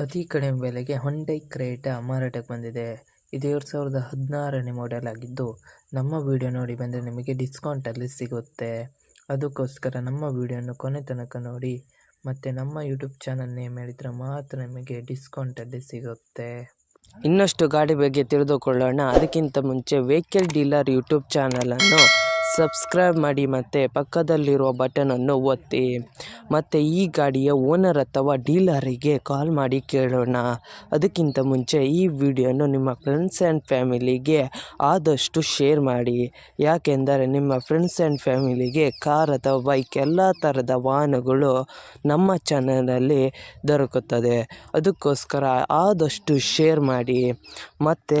ಅತಿ ಕಡಿಮೆ ಬೆಲೆಗೆ ಹೊಂಡೈ ಕ್ರೇಟಾ ಮಾರಾಟಕ್ಕೆ ಬಂದಿದೆ. ಇದು ಎರಡು ಸಾವಿರದ ಹದಿನಾರನೇ ಮಾಡೆಲ್ ಆಗಿದ್ದು, ನಮ್ಮ ವಿಡಿಯೋ ನೋಡಿ ಬಂದರೆ ನಿಮಗೆ ಡಿಸ್ಕೌಂಟಲ್ಲಿ ಸಿಗುತ್ತೆ. ಅದಕ್ಕೋಸ್ಕರ ನಮ್ಮ ವಿಡಿಯೋನ ಕೊನೆ ತನಕ ನೋಡಿ. ಮತ್ತು ನಮ್ಮ ಯೂಟ್ಯೂಬ್ ಚಾನಲ್ ನೇಮ್ ಹೇಳಿದರೆ ಮಾತ್ರ ನಿಮಗೆ ಡಿಸ್ಕೌಂಟಲ್ಲಿ ಸಿಗುತ್ತೆ. ಇನ್ನಷ್ಟು ಗಾಡಿ ಬಗ್ಗೆ ತಿಳಿದುಕೊಳ್ಳೋಣ. ಅದಕ್ಕಿಂತ ಮುಂಚೆ ವೆಹಿಕಲ್ ಡೀಲರ್ ಯೂಟ್ಯೂಬ್ ಚಾನಲನ್ನು ಸಬ್ಸ್ಕ್ರೈಬ್ ಮಾಡಿ ಮತ್ತು ಪಕ್ಕದಲ್ಲಿರುವ ಬಟನನ್ನು ಒತ್ತಿ. ಮತ್ತು ಈ ಗಾಡಿಯ ಓನರ್ ಅಥವಾ ಡೀಲರಿಗೆ ಕಾಲ್ ಮಾಡಿ ಕೇಳೋಣ. ಅದಕ್ಕಿಂತ ಮುಂಚೆ ಈ ವಿಡಿಯೋನು ನಿಮ್ಮ ಫ್ರೆಂಡ್ಸ್ ಆ್ಯಂಡ್ ಫ್ಯಾಮಿಲಿಗೆ ಆದಷ್ಟು ಶೇರ್ ಮಾಡಿ. ಯಾಕೆಂದರೆ ನಿಮ್ಮ ಫ್ರೆಂಡ್ಸ್ ಆ್ಯಂಡ್ ಫ್ಯಾಮಿಲಿಗೆ ಕಾರ್ ಅಥವಾ ಬೈಕ್ ಎಲ್ಲ ಥರದ ವಾಹನಗಳು ನಮ್ಮ ಚಾನಲಲ್ಲಿ ದೊರಕುತ್ತದೆ. ಅದಕ್ಕೋಸ್ಕರ ಆದಷ್ಟು ಶೇರ್ ಮಾಡಿ. ಮತ್ತು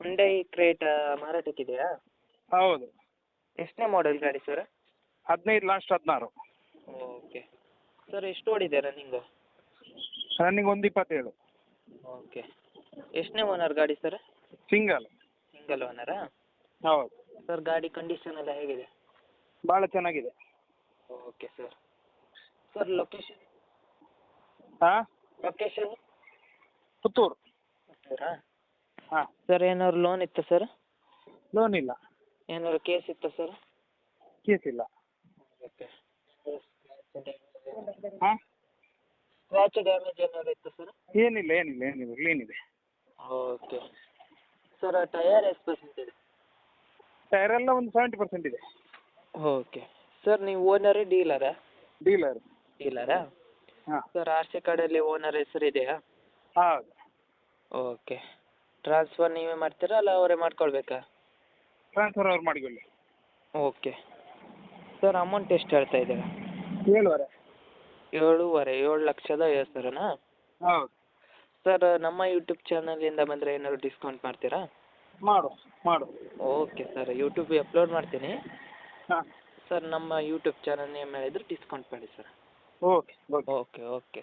ಹುಂಡೈ ಕ್ರೇಟ್ ಮಾರಾಟಕ್ಕಿದೆಯಾ ಹೌದು. ಎಷ್ಟನೇ ಮಾಡೆಲ್ ಗಾಡಿ ಸರ್ ಹದಿನೈದು ಲಾಸ್ಟ್ ಹದಿನಾರು. ಓಕೆ ಸರ್ ಎಷ್ಟು ಓಡಿದೆ ರನ್ನಿಂಗು ರನ್ನಿಂಗ್ ಒಂದು ಇಪ್ಪತ್ತೇಳು. ಓಕೆ ಎಷ್ಟನೇ ಓನರ್ ಗಾಡಿ ಸರ್ ಸಿಂಗಲ್ ಸಿಂಗಲ್ ಓನರಾ ಹೌದು. ಸರ್ ಗಾಡಿ ಕಂಡೀಷನ್ ಎಲ್ಲ ಹೇಗಿದೆ? ಭಾಳ ಚೆನ್ನಾಗಿದೆ. ಓಕೆ ಸರ್ ಸರ್ ಲೊಕೇಶನ್ ಹಾಂ ಲೊಕೇಶನ್ ಪುತ್ತೂರು. ಪುತ್ತೂರಾ? ಹಾಂ. ಸರ್ ಏನಾದ್ರು ಲೋನ್ ಇತ್ತಾ ಸರ್ ಲೋನ್ ಇಲ್ಲ. ಏನಾದ್ರು ಕೇಸ್ ಇತ್ತಾ ಸರ್ ಕೇಸ್ ಇಲ್ಲ. ಓಕೆ ಹಾಂ? ಸ್ಕ್ರ್ಯಾಚ್ ಡ್ಯಾಮೇಜ್ ಏನಾದ್ರು ಇತ್ತಾ ಸರ್ ಏನಿಲ್ಲ ಏನಿಲ್ಲ ಏನಿಲ್ಲ ಕ್ಲೀನ್ ಇದೆ. ಓಕೆ ಸರ್ ಟಯರ್ ಎಷ್ಟು ಪರ್ಸೆಂಟ್ ಇದೆ? ಟೈರ್ ಎಲ್ಲ ಒಂದು ಸೆವೆಂಟಿ ಪರ್ಸೆಂಟ್ ಇದೆ. ಓಕೆ ಸರ್ ನೀವು ಓನರೇ ಡೀಲರಾ ಡೀಲರ್ ಡೀಲರಾ ಹಾಂ. ಸರ್ ಆರ್ ಸಿ ಕಾರ್ಡಲ್ಲಿ ಓನರ್ ಹೆಸರು ಇದೆಯಾ? ಹೌದು. ಓಕೆ ಟ್ರಾನ್ಸ್ಫರ್ ನೀವೇ ಮಾಡ್ತೀರಾ ಅಲ್ಲ ಅವರೇ ಮಾಡ್ಕೊಳ್ಬೇಕಾ? ಟ್ರಾನ್ಸ್ಫರ್ ಅವ್ರು ಮಾಡಿಕೊಳ್ಳಿ. ಓಕೆ ಸರ್ ಅಮೌಂಟ್ ಎಷ್ಟು ಹೇಳ್ತಾ ಇದ್ದೀರಾ? ಏಳುವರೆ. ಏಳೂವರೆ ಏಳು ಲಕ್ಷದ ಐವತ್ತು ಸಾವಿರನಾ ಹೌದು. ಸರ್ ನಮ್ಮ ಯೂಟ್ಯೂಬ್ ಚಾನಲಿಂದ ಬಂದರೆ ಏನಾದ್ರು ಡಿಸ್ಕೌಂಟ್ ಮಾಡ್ತೀರಾ? ಮಾಡು ಮಾಡು. ಓಕೆ ಸರ್ ಯೂಟ್ಯೂಬಿಗೆ ಅಪ್ಲೋಡ್ ಮಾಡ್ತೀನಿ. ಹಾಂ. ಸರ್ ನಮ್ಮ ಯೂಟ್ಯೂಬ್ ಚಾನಲ್ ನೇಮ್ ಹೇಳಿದ್ರೆ ಡಿಸ್ಕೌಂಟ್ ಮಾಡಿ sir okay okay okay okay